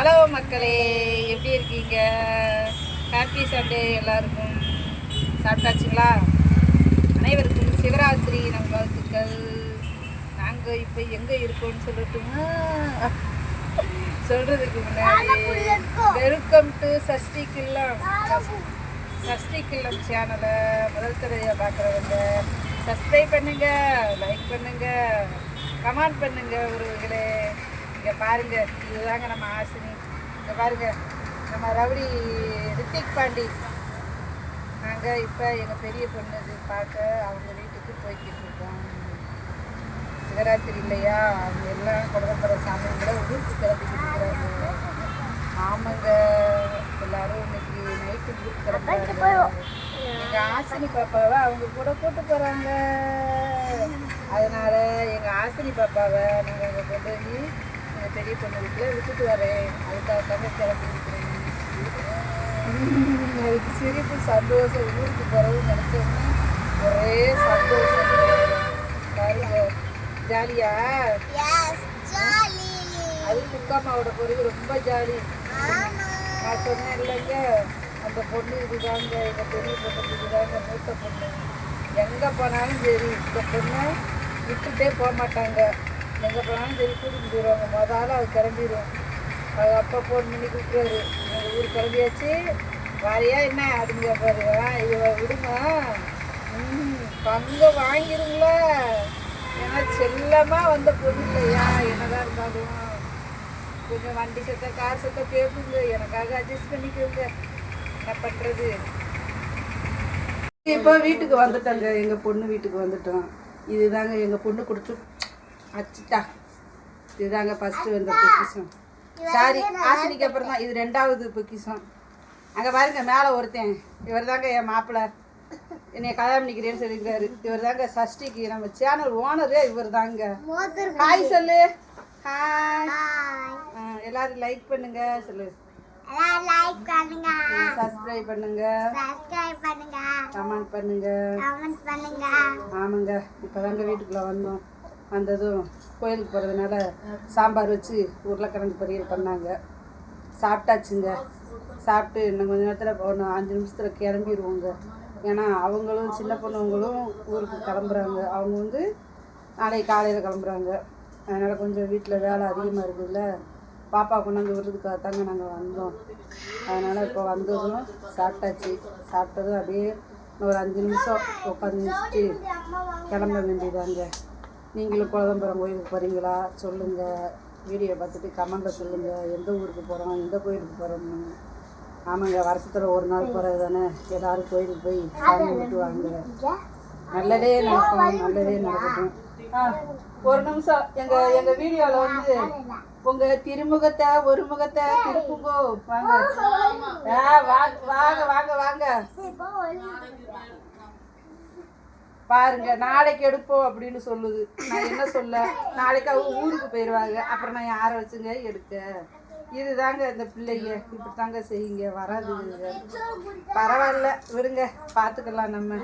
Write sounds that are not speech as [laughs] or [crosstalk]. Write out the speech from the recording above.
Hello மக்களே. எப்படி இருக்கீங்க? ஹாப்பி சண்டே எல்லாருக்கும். சாப்பிட்டாச்சுங்களா? அனைவருக்கும் சிவராத்திரி நம் வாழ்த்துக்கள். நாங்கள் இப்போ எங்கே இருக்கோம்னு சொல்லட்டுமா சொல்கிறதுக்கு முன்னாடி வெல்கம் டு சஷ்டி கில்லம். சஷ்டி கில்லம் சேனலை முதல் தடவையாக பார்க்குறவங்க சப்ஸ்கிரைப் பண்ணுங்கள் லைக் பண்ணுங்கள் கமெண்ட் பண்ணுங்கள் உறவுகளே இங்கே பாருங்க இதுதாங்க நம்ம ஆசினி. இங்கே பாருங்க நம்ம ரவுடி ரித்திக் பாண்டி. நாங்கள் இப்போ எங்கள் பெரிய பொண்ணு இது பார்க்க அவங்க வீட்டுக்கு போய்கிட்டு இருக்கோம். சிவராத்திரி இல்லையா? அவங்க எல்லாம் குழந்தை சாமி கூட ஊருக்கு கிளம்பிக்கிட்டு இருக்கிறாங்க. ஆமாங்க எல்லாரும் இன்னைக்கு நைட்டு ஊருக்கு கிளம்புறாங்க. எங்க ஆசினி பாப்பாவை அவங்க கூட கூட்டு போறாங்க. அதனால எங்க ஆசினி பாப்பாவை நாங்கள் அங்கே கொண்டு போய் எங்கள் பெரிய பொண்ணு வீட்டில் விட்டுட்டு வரேன். அதுக்காக தாங்க கிளம்பிருக்கிறேன் அதுக்கு [laughs] சிரிப்பு சந்தோஷம் ஊருக்கு போகிறதுன்னு நினச்சோம்னா ஒரே சந்தோஷம். பாருங்க ஜாலியா? அது குக்காமாவோட பொருள் ரொம்ப ஜாலி. நான் சொன்னேன் இல்லைங்க அந்த பொண்ணு இதுதாங்க எங்கள் பெரிய பொண்ணு இதுதாங்க மூத்த பொண்ணு. எங்கே போனாலும் சரி இந்த பொண்ணை விட்டுட்டே போக மாட்டாங்க. எங்கே போனாலும் சரி கூட்டிட்டு போயிடுவாங்க ஆள் அது கிளம்பிடும் அது அப்பா ஃபோன் பண்ணி கூப்பிடுவாரு எங்கள் ஊர் கிளம்பியாச்சு. வரையா என்ன அப்படிங்க பாரு. இவ விடுங்க ம் பங்கு வாங்கிருங்களா ஏன்னா செல்லமாக வந்த பொண்ணு இல்லையா? என்னதான் இருந்தாலும். கொஞ்சம் வண்டி சத்தம் கார் சத்தம் கேட்குங்க எனக்காக அட்ஜஸ்ட் பண்ணிக்கோங்க. என்ன பண்ணுறது இப்போ வீட்டுக்கு வந்துட்டோங்க. எங்கள் பொண்ணு வீட்டுக்கு வந்துட்டோம். இதுதாங்க எங்கள் பொண்ணு கொடுத்து அச்சுட்டா இதுதாங்க ஃபஸ்ட்டு வந்த பொக்கிஷம். சாரி ஆசினிக்கு அப்புறம் தான் இது ரெண்டாவது பொக்கிஷம். அங்கே பாருங்க மேலே ஒருத்தன். இவர் தாங்க என் மாப்பிள்ளை என்னை கல்யாணம் பண்ணிக்கிறேன்னு சொல்லியிருக்காரு. இவர் தாங்க சஷ்டிக்கு நம்ம சேனல் ஓனரே இவர் தாங்க ஹாய் சொல்லு. ஹாய் எல்லாரும் லைக் பண்ணுங்க சொல்லு. லைக் பண்ணுங்க. சப்ஸ்கிரைப் பண்ணுங்க. சப்ஸ்கிரைப் பண்ணுங்க. கமெண்ட் பண்ணுங்க. கமெண்ட் பண்ணுங்க. ஆமாங்க இப்போதாங்க வீட்டுக்குள்ளே வந்தோம். வந்ததும் கோயிலுக்கு போகிறதுனால சாம்பார் வச்சு உருளைக்கிழங்கு பொரியல் பண்ணாங்க. சாப்பிட்டாச்சுங்க. சாப்பிட்டு இன்னும் கொஞ்ச நேரத்தில் ஒன்று அஞ்சு நிமிஷத்தில் கிளம்பிடுவோங்க ஏன்னா அவங்களும் சின்ன பொண்ணுங்களும் ஊருக்கு கிளம்புறாங்க. அவங்க வந்து நாளைக்கு காலையில் கிளம்புறாங்க. அதனால் கொஞ்சம் வீட்டில் வேலை அதிகமாக இருக்குதுல்ல. பாப்பா கொண்டாந்து விடுறதுக்காக தாங்க நாங்கள் வந்தோம். அதனால் இப்போ வந்ததும் சாப்பிட்டாச்சு. சாப்பிட்டதும் அப்படியே ஒரு அஞ்சு நிமிஷம் உட்காந்துட்டு கிளம்ப வேண்டியதாங்க. நீங்களும் குழம்புறம் கோயிலுக்கு போகிறீங்களா சொல்லுங்கள் வீடியோ பார்த்துட்டு கமெண்டில் சொல்லுங்கள் எந்த ஊருக்கு போகிறோம் எந்த கோயிலுக்கு போகிறோம்னு ஆமாங்க வருஷத்தில் ஒரு நாள் போகிறது தானே எல்லோரும் கோயிலுக்கு போய் சாமி விட்டு வாங்க. நல்லதே நடக்கும் நல்லதே நடக்கும் ஆ ஒரு நிமிஷம். எங்கள் எங்கள் வீடியோவில் வந்து உங்கள் திருமுகத்தை ஒரு முகத்தை திருப்புங்கோ ஆ வாங்க வாங்க வாங்க வாங்க. பாருங்க நாளைக்கு எடுப்போம் அப்படின்னு சொல்லுது. நான் என்ன சொல்ல? நாளைக்கு அவங்க ஊருக்கு போயிடுவாங்க அப்புறம் நான் யாரை வச்சுங்க? எடுக்க. இதுதாங்க இந்த பிள்ளைங்க. இப்படி தாங்க செய்யுங்க. வராது பரவாயில்ல. விடுங்க. பார்த்துக்கலாம் நம்ம.